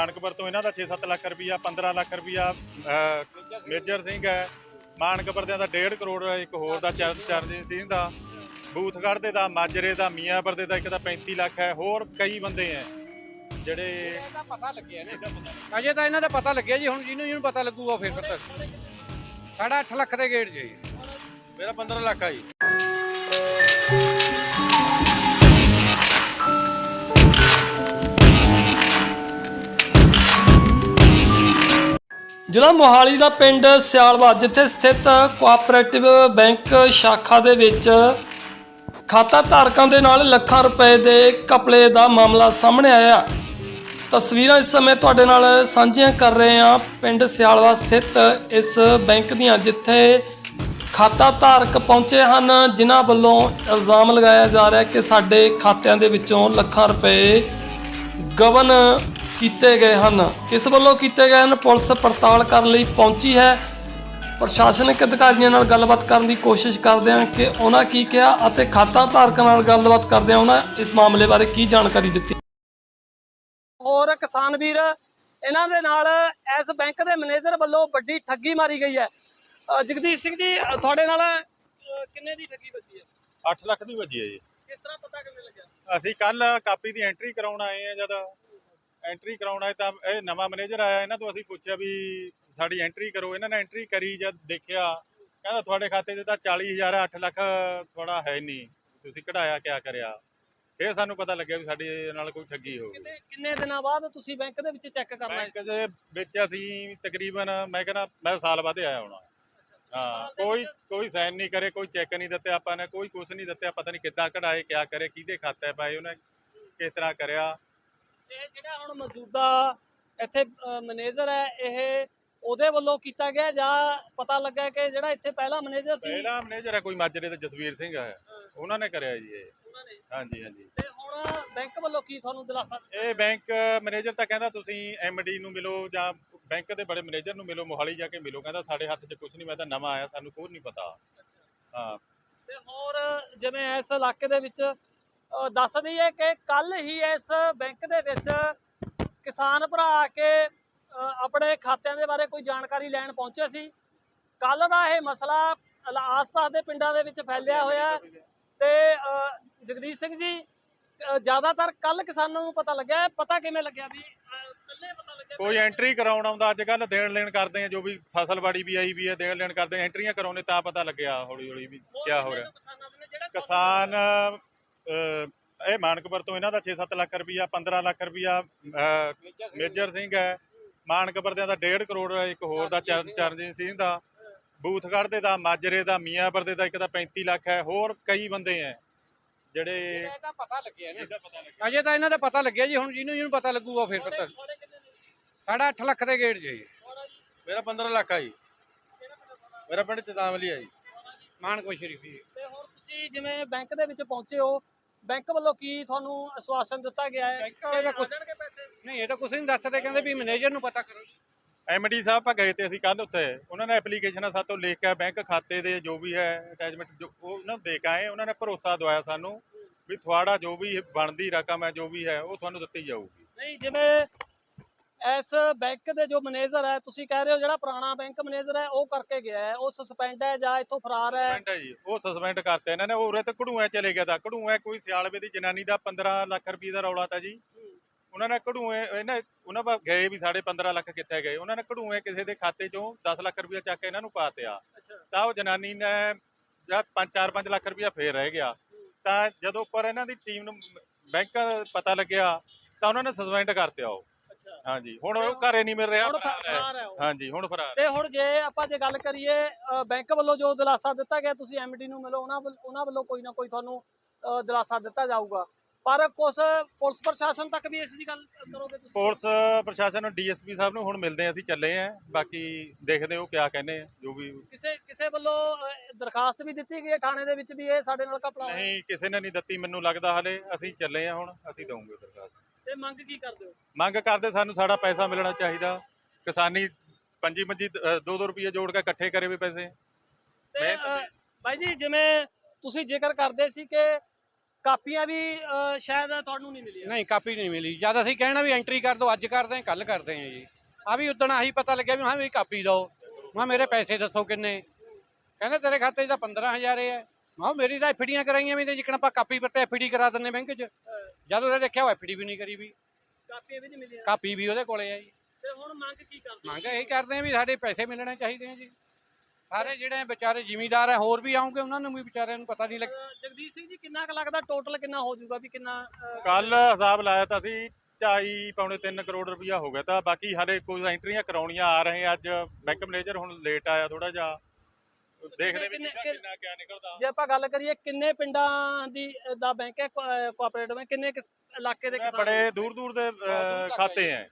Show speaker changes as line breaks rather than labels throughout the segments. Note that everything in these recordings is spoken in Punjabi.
ਮਾਨਕਪੁਰ ਤੋਂ ਇਹਨਾਂ ਦਾ 6-7 ਲੱਖ ਰੁਪਈਆ 15 ਲੱਖ ਰੁਪਈਆ ਅਹ, ਮੇਜਰ ਸਿੰਘ ਹੈ। ਮਾਨਕਪੁਰ ਦੇ ਦਾ 1.5 ਕਰੋੜ ਇੱਕ ਹੋਰ ਦਾ ਚਰਨ ਚਰਨਜੀਤ ਸਿੰਘ ਦਾ। ਬੂਥਗੜ੍ਹ ਦੇ ਦਾ ਮਾਜਰੇ ਦਾ ਮੀਆਂਪੁਰ ਦੇ ਦਾ ਇੱਕ ਦਾ 35 ਲੱਖ ਹੈ। ਹੋਰ ਕਈ ਬੰਦੇ ਹੈ ਜਿਹੜੇ
ਇਹਦਾ ਪਤਾ ਲੱਗਿਆ ਨੇ ਅਜੇ ਤਾਂ ਇਹਨਾਂ ਦਾ ਪਤਾ ਲੱਗਿਆ ਜੀ ਹੁਣ ਜਿਹਨੂੰ ਜਿਹਨੂੰ ਪਤਾ ਲੱਗੂਗਾ ਫਿਰ ਪਤਾ ਸਾਡਾ 8 ਲੱਖ ਦੇ ਗੇਟ ਜੀ।
ਮੇਰਾ 15 ਲੱਖ ਆ ਜੀ।
ਜ਼ਿਲ੍ਹਾ ਮੋਹਾਲੀ ਦਾ ਪਿੰਡ ਸਿਆਲਵਾ ਜਿੱਥੇ ਸਥਿਤ ਕੋਆਪਰੇਟਿਵ ਬੈਂਕ ਸ਼ਾਖਾ ਦੇ ਵਿੱਚ ਖਾਤਾ ਧਾਰਕਾਂ ਦੇ ਨਾਲ ਲੱਖਾਂ ਰੁਪਏ ਦੇ ਕਪਲੇ ਦਾ ਮਾਮਲਾ ਸਾਹਮਣੇ ਆਇਆ। ਤਸਵੀਰਾਂ ਇਸ ਸਮੇਂ ਤੁਹਾਡੇ ਨਾਲ ਸਾਂਝੀਆਂ ਕਰ ਰਹੇ ਹਾਂ। ਪਿੰਡ ਸਿਆਲਵਾ ਸਥਿਤ ਇਸ ਬੈਂਕ ਦੀਆਂ, ਜਿੱਥੇ ਖਾਤਾ ਧਾਰਕ ਪਹੁੰਚੇ ਹਨ, ਜਿਨ੍ਹਾਂ ਵੱਲੋਂ ਇਲਜ਼ਾਮ ਲਗਾਇਆ ਜਾ ਰਿਹਾ ਕਿ ਸਾਡੇ ਖਾਤਿਆਂ ਦੇ ਵਿੱਚੋਂ ਲੱਖਾਂ ਰੁਪਏ ਗਵਨ ਕੀਤੇ ਗਏ ਹਨ। ਕਿਸ ਵੱਲੋਂ ਕੀਤੇ ਗਏ ਹਨ? ਪੁਲਿਸ ਪੜਤਾਲ ਕਰਨ ਲਈ ਪਹੁੰਚੀ ਹੈ। ਪ੍ਰਸ਼ਾਸਨਿਕ ਅਧਿਕਾਰੀਆਂ ਨਾਲ ਗੱਲਬਾਤ ਕਰਨ ਦੀ ਕੋਸ਼ਿਸ਼ ਕਰਦੇ ਹਾਂ ਕਿ ਉਹਨਾਂ ਕੀ ਕਿਹਾ ਅਤੇ ਖਾਤਾ ਧਾਰਕਾਂ ਨਾਲ ਗੱਲਬਾਤ ਕਰਦੇ ਹਾਂ ਉਹਨਾਂ ਇਸ ਮਾਮਲੇ ਬਾਰੇ ਕੀ ਜਾਣਕਾਰੀ ਦਿੱਤੀ।
ਹੋਰ ਕਿਸਾਨ ਵੀਰ ਇਹਨਾਂ ਦੇ ਨਾਲ ਇਸ ਬੈਂਕ ਦੇ ਮੈਨੇਜਰ ਵੱਲੋਂ ਵੱਡੀ ਠੱਗੀ ਮਾਰੀ ਗਈ ਹੈ। ਜਗਦੀਸ਼ ਸਿੰਘ ਜੀ ਤੁਹਾਡੇ ਨਾਲ ਕਿੰਨੇ ਦੀ ਠੱਗੀ ਵੱਜੀ ਹੈ?
8 ਲੱਖ ਦੀ ਵਜੀ ਹੈ ਜੀ।
ਕਿਸ ਤਰ੍ਹਾਂ ਪਤਾ ਕਿਵੇਂ ਲੱਗਿਆ?
ਅਸੀਂ ਕੱਲ ਕਾਪੀ ਦੀ ਐਂਟਰੀ ਕਰਾਉਣ ਆਏ ਆ ਜਦ। ਐਂਟਰੀ ਕਰਾਉਣ ਆਏ ਤਾਂ ਇਹ ਨਵਾਂ ਮੈਨੇਜਰ ਆਇਆ ਇਹਨਾਂ ਤੋਂ ਅਸੀਂ ਪੁੱਛਿਆ ਵੀ ਸਾਡੀ ਐਂਟਰੀ ਕਰੋ। ਇਹਨਾਂ ਨੇ ਐਂਟਰੀ ਕਰੀ ਜਦ ਦੇਖਿਆ ਕਹਿੰਦਾ ਤੁਹਾਡੇ ਖਾਤੇ 'ਚ ਤਾਂ 40000 ਹੈ 8 ਲੱਖ ਤੁਹਾਡਾ ਹੈ ਨਹੀਂ। ਤੁਸੀਂ ਕਢਾਇਆ ਕਿਆ ਕਰਿਆ? ਇਹ ਸਾਨੂੰ ਪਤਾ ਲੱਗਿਆ ਵੀ ਸਾਡੇ ਨਾਲ ਕੋਈ ਠੱਗੀ ਹੋ ਗਈ।
ਕਿੰਨੇ ਕਿੰਨੇ ਦਿਨਾਂ ਬਾਅਦ ਤੁਸੀਂ ਬੈਂਕ ਦੇ ਵਿੱਚ ਚੈੱਕ ਕਰਨਾ
ਬੈਂਕ ਦੇ ਵਿੱਚ ਅਸੀਂ ਤਕਰੀਬਨ ਮੈਂ ਕਹਿੰਦਾ ਮੈਂ ਸਾਲ ਬਾਅਦ ਆਇਆ ਹੋਣਾ। ਹਾਂ ਕੋਈ ਕੋਈ ਸਾਈਨ ਨਹੀਂ ਕਰੇ ਕੋਈ ਚੈੱਕ ਨਹੀਂ ਦਿੱਤੇ ਆਪਾਂ ਨੇ ਕੋਈ ਕੁਝ ਨਹੀਂ ਦਿੱਤੇ ਪਤਾ ਨਹੀਂ ਕਿੱਦਾਂ ਕਢਾਏ ਕਿਆ ਕਰੇ ਕਿਹਦੇ ਖਾਤੇ ਪਾਏ ਉਹਨੇ ਕਿਸ ਤਰ੍ਹਾਂ ਕਰਿਆ।
ਇਹ ਜਿਹੜਾ ਹੁਣ ਮੌਜੂਦਾ ਇੱਥੇ ਮੈਨੇਜਰ ਹੈ ਇਹ ਉਹਦੇ ਵੱਲੋਂ ਕੀਤਾ ਗਿਆ ਜਾਂ ਪਤਾ ਲੱਗਾ ਕਿ ਜਿਹੜਾ ਇੱਥੇ ਪਹਿਲਾ ਮੈਨੇਜਰ ਸੀ?
ਪਹਿਲਾ ਮੈਨੇਜਰ ਹੈ ਕੋਈ ਮਾਜਰੇ ਤੇ ਜਸਵੀਰ ਸਿੰਘ ਹੈ। ਉਹਨਾਂ ਨੇ ਕਰਿਆ ਜੀ ਇਹ।
ਉਹਨਾਂ ਨੇ?
ਹਾਂਜੀ ਹਾਂਜੀ।
ਤੇ ਹੁਣ ਬੈਂਕ ਵੱਲੋਂ ਕੀ ਤੁਹਾਨੂੰ ਦਿਲਾਸਾ ਦਿੱਤਾ?
ਇਹ ਬੈਂਕ ਮੈਨੇਜਰ ਤਾਂ ਕਹਿੰਦਾ ਤੁਸੀਂ ਐਮਡੀ ਨੂੰ ਮਿਲੋ ਜਾਂ ਬੈਂਕ ਦੇ ਬੜੇ ਮੈਨੇਜਰ ਨੂੰ ਮਿਲੋ ਮੋਹਾਲੀ ਜਾ ਕੇ ਮਿਲੋ ਕਹਿੰਦਾ ਸਾਡੇ ਹੱਥ 'ਚ ਕੁਝ ਨਹੀਂ ਮੈਂ ਤਾਂ ਨਵਾਂ ਆਇਆ ਸਾਨੂੰ ਕੋਈ ਨਹੀਂ ਪਤਾ। ਹਾਂ।
ਤੇ ਹੋਰ ਜਿਵੇਂ ਇਸ ਇਲਾਕੇ ਦੇ ਵਿੱਚ ਦੱਸ ਦਈਏ ਕਿ ਕੱਲ ਹੀ ਇਸ ਬੈਂਕ ਦੇ ਵਿੱਚ ਕਿਸਾਨ ਭਰਾ ਆ ਕੇ ਆਪਣੇ ਖਾਤਿਆਂ ਦੇ ਬਾਰੇ ਕੋਈ ਜਾਣਕਾਰੀ ਲੈਣ ਪਹੁੰਚੇ ਸੀ ਕੱਲ ਦਾ ਇਹ ਮਸਲਾ ਆਸ-ਪਾਸ ਦੇ ਪਿੰਡਾਂ ਦੇ ਵਿੱਚ ਫੈਲਿਆ ਹੋਇਆ ਤੇ ਜਗਦੀਸ਼ ਸਿੰਘ ਜੀ ਜ਼ਿਆਦਾਤਰ ਕੱਲ ਕਿਸਾਨਾਂ ਨੂੰ ਪਤਾ ਲੱਗਿਆ। ਪਤਾ ਕਿਵੇਂ ਲੱਗਿਆ ਵੀ ਕੱਲੇ ਪਤਾ ਲੱਗਿਆ
ਕੋਈ ਐਂਟਰੀ ਕਰਾਉਣ ਆਉਂਦਾ ਅੱਜ ਕੱਲ ਦੇਣ ਲੈਣ ਕਰਦੇ ਆ ਜੋ ਵੀ ਫਸਲਬਾੜੀ ਵੀ ਆਈ ਵੀ ਹੈ ਦੇਣ ਲੈਣ ਕਰਦੇ ਐਂਟਰੀਆਂ ਕਰਾਉਣੇ ਤਾਂ ਪਤਾ ਲੱਗਿਆ ਹੌਲੀ ਹੌਲੀ ਵੀ ਕੀ ਹੋ ਰਿਹਾ
ਕਿਸਾਨਾਂ
ਇਹ ਮਾਨਕਪੁਰ ਤੋਂ ਇਹਨਾਂ ਦਾ 6-7 ਲੱਖ ਰੁਪਈਆ 15 ਲੱਖ ਰੁਪਈਆ ਅਹ, ਮੇਜਰ ਸਿੰਘ ਹੈ। ਮਾਨਕਪੁਰ ਦੇ ਦਾ 1.5 ਕਰੋੜ ਇੱਕ ਹੋਰ ਦਾ ਚਰਨ ਚਰਨਜੀਤ ਸਿੰਘ। ਦਾ ਬੂਥਗੜ੍ਹ ਦੇ ਦਾ ਮਾਜਰੇ ਦਾ ਮੀਆਂਪੁਰ ਦੇ ਦਾ ਇੱਕ ਦਾ 35 ਲੱਖ ਹੈ। ਹੋਰ ਕਈ ਬੰਦੇ ਹੈ ਜਿਹੜੇ
ਇਹਦਾ ਪਤਾ ਲੱਗਿਆ ਨੇ।
ਇਹਦਾ ਪਤਾ ਲੱਗਿਆ।
ਅਜੇ ਤਾਂ ਇਹਨਾਂ ਦਾ ਪਤਾ ਲੱਗਿਆ ਜੀ ਹੁਣ ਜਿਹਨੂੰ ਜਿਹਨੂੰ ਪਤਾ ਲੱਗੂਗਾ ਫਿਰ ਪਤਾ ਸਾਡਾ 8 ਲੱਖ ਦੇ ਗੇਟ ਜੀ।
ਮੇਰਾ 15 ਲੱਖ ਆ ਜੀ। ਮੇਰਾ ਪਿੰਡ ਚਤਾਮਲੀ ਆ ਜੀ।
ਮਾਨਕੋ ਸ਼ਰੀਫੀ
ਤੇ ਹੁਣ ਤੁਸੀਂ ਜਿਵੇਂ ਬੈਂਕ ਦੇ ਵਿੱਚ ਪਹੁੰਚੇ ਹੋ ਬੈਂਕ ਵੱਲੋਂ ਕੀ ਤੁਹਾਨੂੰ ਆਸ਼ਵਾਸਨ ਦਿੱਤਾ ਗਿਆ ਹੈ?
ਬੈਂਕ
ਕਿ
ਵਾਲੇ
ਆ
ਕੁਛ-
ਜਾਣਗੇ ਪੈਸੇ।
ਨਹੀਂ ਇਹ ਤਾਂ ਕੁਝ ਨਹੀਂ ਦੱਸਦੇ ਕਹਿੰਦੇ ਵੀ ਮੈਨੇਜਰ ਨੂੰ ਪਤਾ ਕਰੋ।
ਐਮਡੀ ਸਾਹਿਬ ਆਪਾਂ ਗਏ ਤੇ ਅਸੀਂ ਕੱਲ ਉੱਥੇ। ਉਹਨਾਂ ਨੇ ਐਪਲੀਕੇਸ਼ਨਾਂ ਸਾਤੋਂ ਲਿਖ ਕੇ ਬੈਂਕ ਖਾਤੇ ਦੇ ਜੋ ਵੀ ਹੈ ਅਟੈਚਮੈਂਟ ਜੋ ਉਹ ਉਹਨਾਂ ਨੂੰ ਦੇ ਕੇ ਆਏ। ਉਹਨਾਂ ਨੇ ਭਰੋਸਾ ਦਵਾਇਆ ਸਾਨੂੰ ਵੀ ਤੁਹਾਡਾ ਜੋ ਵੀ ਬਣਦੀ ਰਕਮ ਹੈ ਜੋ ਵੀ ਹੈ ਉਹ ਤੁਹਾਨੂੰ ਦਿੱਤੀ ਜਾਊਗੀ।
ਨਹੀਂ ਜਿਵੇਂ ਇਸ ਬੈਂਕ ਦੇ ਜੋ ਮੈਨੇਜਰ ਹੈ ਤੁਸੀਂ ਕਹਿ ਰਹੇ ਹੋ ਜਿਹੜਾ ਪੁਰਾਣਾ ਬੈਂਕ ਮੈਨੇਜਰ ਹੈ ਉਹ ਕਰਕੇ ਗਿਆ ਹੈ ਉਹ ਸਸਪੈਂਡ ਹੈ ਜਾਂ ਇੱਥੋਂ ਫਰਾਰ ਹੈ?
ਸਸਪੈਂਡ ਹੈ ਜੀ ਉਹ ਸਸਪੈਂਡ ਕਰਤੇ ਇਹਨਾਂ ਨੇ ਉਹ ਉਰੇ ਤੇ ਕਢੂਆ ਚਲੇ ਗਿਆ ਤਾਂ ਕਢੂਆ ਕੋਈ ਸਿਆਲਵੇ ਦੀ ਜਨਾਨੀ ਦਾ 15 ਲੱਖ ਰੁਪਏ ਦਾ ਰੌਲਾ ਤਾਂ ਜੀ। ਉਹਨਾਂ ਨੇ ਕਢੂਏ ਇਹਨਾਂ ਉਹਨਾਂ ਬਾ ਗਏ ਵੀ ਸਾਡੇ 15 ਲੱਖ ਕਿੱਥੇ ਗਏ ਉਹਨਾਂ ਨੇ ਕਢੂਏ ਕਿਸੇ ਦੇ ਖਾਤੇ ਚੋਂ 10 ਲੱਖ ਰੁਪਏ ਚੱਕ ਕੇ ਇਹਨਾਂ ਨੂੰ ਪਾਤਿਆ। ਤਾਂ ਉਹ ਜਨਾਨੀ ਨੇ ਜਾਂ 5-4-5 ਲੱਖ ਰੁਪਇਆ ਫੇਰ ਰਹਿ ਗਿਆ। ਤਾਂ ਜਦੋਂ ਉੱਪਰ ਇਹਨਾਂ ਦੀ ਟੀਮ ਨੂੰ ਬੈਂਕ ਪਤਾ ਲੱਗਿਆ ਤਾਂ ਉਹਨਾਂ ਨੇ ਸਸਪੈਂਡ ਕਰਤਿਆ ਉਹ। ਹਾਂਜੀ ਹੁਣ ਉਹ ਘਰੇ ਨਹੀਂ ਮਿਲ ਰਿਹਾ
ਹੁਣ
ਫਰਾਰ ਹੈ।
ਉਹ।
ਹਾਂਜੀ ਹੁਣ ਫਰਾਰ
ਤੇ ਹੁਣ ਜੇ ਆਪਾਂ ਜੇ ਗੱਲ ਕਰੀਏ ਅ, ਬੈਂਕ ਵੱਲੋਂ ਜੋ ਦਿਲਾਸਾ ਦਿੱਤਾ ਗਿਆ ਤੁਸੀਂ ਐਮਡੀ ਨੂੰ ਮਿਲੋ ਉਹਨਾਂ ਵੱਲ- ਉਹਨਾਂ ਵੱਲੋਂ ਕੋਈ ਨਾ ਕੋਈ ਤੁਹਾਨੂੰ ਅ, ਦਿਲਾਸਾ ਦਿੱਤਾ ਜਾਊਗਾ। ਪਰ ਕੁਝ ਪੁਲਿਸ ਪ੍ਰਸ਼ਾਸਨ ਤੱਕ ਵੀ ਇਸ ਦੀ ਗੱਲ ਕਰੋਗੇ ਤੁਸੀਂ?
ਪੁਲਿਸ ਪ੍ਰਸ਼ਾਸਨ ਨੂੰ ਡੀਐਸਪੀ ਸਾਹਿਬ ਨੂੰ ਹੁਣ ਮਿਲਦੇ ਆ ਅਸੀਂ ਚੱਲੇ ਆ ਬਾਕੀ ਦੇਖਦੇ ਹੋ ਕਿਆ ਕਹਿੰਦੇ ਆ ਜੋ ਵੀ
ਕਿਸੇ ਕਿਸੇ ਵੱਲੋਂ ਅ, ਦਰਖਾਸਤ ਵੀ ਦਿੱਤੀ ਗਈ ਹੈ ਥਾਣੇ ਦੇ ਵਿੱਚ ਵੀ ਇਹ ਸਾਡੇ ਨਾਲ ਘਪਲਾ ਹੋਇਆ?
ਨਹੀਂ ਕਿਸੇ ਨੇ ਨਹੀਂ ਦਿੱਤੀ ਮੈਨੂੰ ਲੱਗਦਾ ਹਲੇ ਅਸੀਂ ਚੱਲੇ ਆ ਹੁਣ ਅਸੀਂ ਦਵਾਂਗੇ ਦਰਖਾਸਤ।
ਤੇ ਮੰਗ ਕੀ ਕਰਦੇ ਹੋ?
ਮੰਗ ਕਰਦੇ ਸਾਨੂੰ ਸਾਡਾ ਪੈਸਾ ਮਿਲਣਾ ਚਾਹੀਦਾ। ਕਿਸਾਨੀ ਪੰਜੀ ਪੰਜੀ 2-2 ਰੁਪਏ ਜੋੜ ਕੇ ਇਕੱਠੇ ਕਰੇ ਵੇ ਪੈਸੇ।
ਤੇ
ਮਿਹਨਤ
ਅ, ਬਾਈ ਜੀ ਜਿਵੇਂ ਤੁਸੀਂ ਜ਼ਿਕਰ ਕਰਦੇ ਸੀ ਕਿ ਕਾਪੀਆਂ ਵੀ ਅ, ਸ਼ਾਇਦ ਤੁਹਾਨੂੰ ਨਹੀਂ ਮਿਲੀਆਂ।
ਨਹੀਂ ਕਾਪੀ ਨਹੀਂ ਮਿਲੀ। ਜਦ ਅਸੀਂ ਕਹਿਣਾ ਵੀ ਐਂਟਰੀ ਕਰ ਦਿਓ ਅੱਜ ਕਰਦੇ ਹਾਂ ਕੱਲ ਕਰਦੇ ਹਾਂ ਜੀ। ਆ ਵੀ ਉਦਣ ਆਹੀ ਪਤਾ ਲੱਗਿਆ ਵੀ ਹਾਂ ਵੀ ਕਾਪੀ ਦਿਓ ਮੈਂ ਕਿਹਾ ਮੇਰੇ ਪੈਸੇ ਦੱਸੋ ਕਿੰਨੇ? ਕਹਿੰਦੇ ਤੇਰੇ ਖਾਤੇ 'ਚ ਤਾਂ 15000 ਹੈ। ਮੈਂ ਮੇਰੀ ਤਾਂ ਐਫਡੀਆਂ ਕਰਾਈਆਂ ਵੀ ਤੇ ਜਿੱਕਣ ਆਪਾਂ ਕਾਪੀ ਪਰ ਤੇ ਐਫਡੀ ਕਰਾ ਦਿੰਨੇ ਬੈਂਕ 'ਚ। ਜਦ ਉਹਨੇ ਦੇਖਿਆ ਉਹ ਐਫਡੀ ਵੀ ਨਹੀਂ ਕਰੀ ਵੀ।
ਕਾਪੀਆਂ ਵੀ ਨਹੀਂ ਮਿਲੀਆਂ
ਕਾਪੀ ਵੀ ਉਹਦੇ ਕੋਲੇ ਆ ਜੀ।
ਤੇ ਹੁਣ ਮੰਗ ਕੀ ਕਰਦੇ
ਮੰਗ ਇਹੀ ਕਰਦੇ ਆ ਵੀ ਸਾਡੇ ਪੈਸੇ ਮਿਲਣੇ ਚਾਹੀਦੇ ਆ ਜੀ। ਸਾਰੇ ਜਿਹੜੇ ਵਿਚਾਰੇ ਜ਼ਿਮੀਂਦਾਰ ਆ ਹੋਰ ਵੀ ਆਉਂਗੇ ਉਹਨਾਂ ਨੂੰ ਵੀ ਵਿਚਾਰਿਆਂ ਨੂੰ ਪਤਾ ਨਹੀਂ ਲੱਗ
ਅ, ਜਗਦੀਸ਼ ਸਿੰਘ ਜੀ ਕਿੰਨਾ ਕੁ ਲੱਗਦਾ ਟੋਟਲ ਕਿੰਨਾ ਹੋ ਜਾਊਗਾ ਵੀ ਕਿੰਨਾ
ਕੱਲ ਹਿਸਾਬ ਲਾਇਆ ਤਾਂ ਸੀ 2.5 ਪੌਣੇ 3 ਕਰੋੜ ਰੁਪਇਆ ਹੋ ਗਿਆ ਤਾਂ ਬਾਕੀ ਹਾਲੇ ਕੁਝ ਐਂਟਰੀਆਂ ਕਰਾਉਣੀਆਂ ਆ ਰਹੇ ਅੱਜ ਬੈਂਕ ਮੈਨੇਜਰ ਹੁਣ ਲੇਟ ਆਇਆ ਥੋੜਾ ਜਿਹਾ। ਦੇਖਦੇ ਵੀ
ਕਿੰਨੇ-
ਕਿੰਨਾ ਕਿੰਨਾ ਕਿਆ ਨਿਕਲਦਾ।
ਜੇ ਆਪਾਂ ਗੱਲ ਕਰੀਏ ਕਿੰਨੇ ਪਿੰਡਾਂ ਦੀ ਦਾ ਬੈਂਕ ਹੈ ਕੋਆਪਰੇਟਿਵ ਬੈਂਕ ਕਿੰਨੇ ਇਲਾਕੇ ਦੇ ਕਿਸਾਨ
ਬੜੇ ਦੂਰ ਦੂਰ ਦੇ ਖਾਤੇ ਹੈ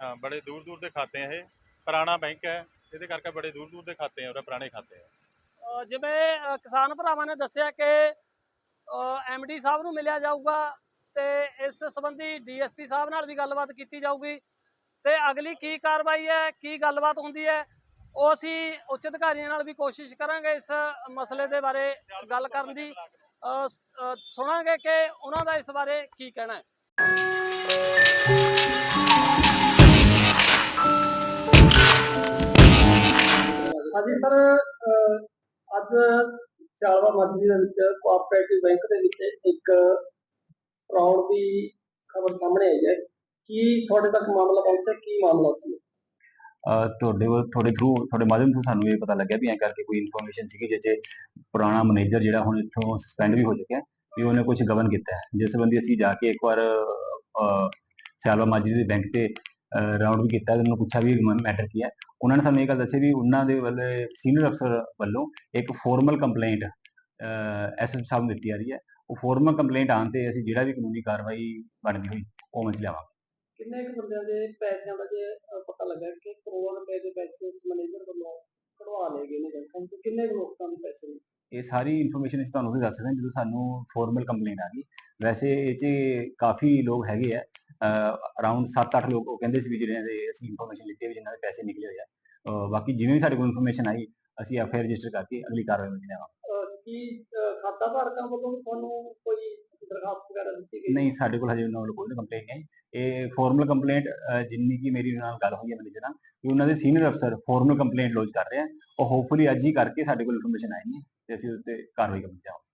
ਹਾਂ। ਬੜੇ ਦੂਰ ਦੂਰ ਦੇ ਖਾਤੇ ਇਹ। ਪੁਰਾਣਾ ਬੈਂਕ ਹੈ ਇਹਦੇ ਕਰਕੇ ਬੜੇ ਦੂਰ ਦੂਰ ਦੇ ਖਾਤੇ ਆ ਉਹਦੇ ਪੁਰਾਣੇ ਖਾਤੇ ਆ
ਅ, ਜਿਵੇਂ ਕਿਸਾਨ ਭਰਾਵਾਂ ਨੇ ਦੱਸਿਆ ਕਿ ਐਮਡੀ ਸਾਹਿਬ ਨੂੰ ਮਿਲਿਆ ਜਾਊਗਾ ਤੇ ਇਸ ਸੰਬੰਧੀ ਡੀਐਸਪੀ ਸਾਹਿਬ ਨਾਲ ਵੀ ਗੱਲਬਾਤ ਕੀਤੀ ਜਾਊਗੀ ਤੇ ਅਗਲੀ ਕੀ ਕਾਰਵਾਈ ਹੈ ਕੀ ਗੱਲਬਾਤ ਹੁੰਦੀ ਹੈ ਉਹ ਅਸੀਂ ਉੱਚ ਅਧਿਕਾਰੀਆਂ ਨਾਲ ਵੀ ਕੋਸ਼ਿਸ਼ ਕਰਾਂਗੇ ਇਸ ਮਸਲੇ ਦੇ ਬਾਰੇ ਗੱਲ ਕਰਨ ਦੀ। ਅ, ਸ- ਅ, ਸੁਣਾਂਗੇ ਕਿ ਉਹਨਾਂ ਦਾ ਇਸ ਬਾਰੇ ਕੀ ਕਹਿਣਾ ਹੈ।
ਹਾਂਜੀ ਸਰ ਅਹ ਅੱਜ ਸਿਆਲਵਾ ਮਸਜਿਦ ਦੇ ਵਿੱਚ ਕੋਆਪਰੇਟਿਵ ਬੈਂਕ ਦੇ ਵਿੱਚ ਇੱਕ ਫਰਾਡ ਦੀ ਖਬਰ ਸਾਹਮਣੇ ਆਈ ਹੈ। ਕੀ ਤੁਹਾਡੇ ਤੱਕ ਮਾਮਲਾ ਪਹੁੰਚਿਆ? ਕੀ ਮਾਮਲਾ ਸੀ?
ਅਹ ਤੁਹਾਡੇ ਵੱਲ ਤੁਹਾਡੇ ਥਰੂ ਤੁਹਾਡੇ ਮਾਧਿਅਮ ਤੋਂ ਸਾਨੂੰ ਇਹ ਪਤਾ ਲੱਗਿਆ ਵੀ ਐਂ ਕਰਕੇ ਕੋਈ ਇਨਫੋਰਮੇਸ਼ਨ ਸੀਗੀ ਜਿਹ 'ਚ ਪੁਰਾਣਾ ਮੈਨੇਜਰ ਜਿਹੜਾ ਹੁਣ ਇੱਥੋਂ ਸਸਪੈਂਡ ਵੀ ਹੋ ਚੁੱਕਿਆ ਵੀ ਉਹਨੇ ਕੁਝ ਗਵਨ ਕੀਤਾ ਹੈ। ਜਿਸ ਸੰਬੰਧੀ ਅਸੀਂ ਜਾ ਕੇ ਇੱਕ ਵਾਰ ਅਹ, ਸਿਆਲਵਾ ਮਾਜੀ ਦੇ ਬੈਂਕ ਤੇ ਰਾਉਂਡ ਵੀ ਕੀਤਾ ਤੇ ਉਹਨੂੰ ਪੁੱਛਿਆ ਵੀ ਮੈਟਰ ਕੀ ਹੈ। ਉਹਨਾਂ ਨੇ ਸਾਨੂੰ ਇਹ ਗੱਲ ਦੱਸੀ ਵੀ ਉਹਨਾਂ ਦੇ ਵੱਲ ਸੀਨੀਅਰ ਅਫਸਰ ਵੱਲੋਂ ਇੱਕ ਫਾਰਮਲ ਕੰਪਲੇਂਟ ਐਸਐਸ ਸਾਹਿਬ ਨੂੰ ਦਿੱਤੀ ਜਾ ਰਹੀ ਹੈ। ਉਹ ਫਾਰਮਲ ਕੰਪਲੇਂਟ ਆਉਣ ਤੇ ਅਸੀਂ ਜਿਹੜਾ ਵੀ ਕਾਨੂੰਨੀ ਕਾਰਵਾਈ ਬਣਦੀ ਹੋਈ ਉਹ ਮਚ ਲਿਆਵਾਂਗੇ।
ਕਿੰਨੇ ਕੁ ਬੰਦਿਆਂ ਦੇ ਪੈਸਿਆਂ ਦਾ ਜੇ ਅਹ, ਪਤਾ ਲੱਗਾ ਕਿ ਕਰੋੜ ਰੁਪਏ ਦੇ ਪੈਸੇ ਮੈਨੇਜਰ ਵੱਲੋਂ ਕਢਵਾ ਲਏ ਗਏ ਨੇ ਬੈਂਕਾਂ ਤੋਂ ਕਿੰਨੇ ਕੁ ਲੋਕਾਂ ਦੇ ਪੈਸੇ ਨੇ?
ਇਹ ਸਾਰੀ ਇਨਫੋਰਮੇਸ਼ਨ ਅਸੀਂ ਤੁਹਾਨੂੰ ਵੀ ਦੱਸ ਸਕਦੇ ਹਾਂ ਜਦੋਂ ਸਾਨੂੰ ਫਾਰਮਲ ਕੰਪਲੇਂਟ ਆ ਗਈ। ਵੈਸੇ ਇਹ 'ਚ ਕਾਫੀ ਲੋਕ ਹੈਗੇ ਆ ਅਰਾਊਂਡ 7-8 ਲੋਕ ਉਹ ਕਹਿੰਦੇ ਸੀ ਵੀ ਜਿਹੜਿਆਂ ਦੇ ਅਸੀਂ ਇਨਫੋਰਮੇਸ਼ਨ ਲਿੱਤੀ ਵੀ ਜਿਨ੍ਹਾਂ ਦੇ ਪੈਸੇ ਨਿਕਲੇ ਹੋਏ ਆ। ਅਹ ਬਾਕੀ ਜਿਵੇਂ ਵੀ ਸਾਡੇ ਕੋਲ ਇਨਫੋਰਮੇਸ਼ਨ ਆਈ ਅਸੀਂ ਐਫਆਈਆਰ ਰਜਿਸਟਰ ਕਰਕੇ ਅਗਲੀ ਕਾਰਵਾਈ ਵਿੱਚ ਲਿਆਵਾਂਗੇ।
ਅਹ, ਕੀ ਅਹ, ਖਾਤਾ ਧਾਰਕਾਂ ਵੱਲੋਂ ਵੀ ਤੁਹਾਨੂੰ ਕੋਈ ਦਰਖਾਸਤ ਵਗੈਰਾ ਦਿੱਤੀ ਗਈ
ਨਹੀਂ ਸਾਡੇ ਕੋਲ ਹਜੇ ਉਹਨਾਂ ਵੱਲੋਂ ਕੋਈ ਕੰਪਲੇਂਟ ਨਹੀਂ ਆਈ। ਇਹ ਫਾਰਮਲ ਕੰਪਲੇਂਟ ਜਿੰਨੀ ਕੀ ਮੇਰੀ ਨਾਲ ਗੱਲ ਹੋਈ ਹੈ ਮੈਨੇਜਰ ਨਾਲ ਕਿ ਉਹਨਾਂ ਦੇ ਸੀਨੀਅਰ ਅਫਸਰ ਫਾਰਮਲ ਕੰਪਲੇਂਟ ਲੌਂਚ ਕਰ ਰਹੇ ਆ ਉਹ ਹੋਪਫੁਲੀ ਅੱਜ ਹੀ ਕਰਕੇ ਸਾਡੇ ਕੋਲ ਇਨਫੋਰਮੇਸ਼ਨ ਆਏਗੀ ਤੇ ਅਸੀਂ ਉਸ ਤੇ ਕਾਰਵਾਈ ਕਰਨ ਜਾਵਾਂਗੇ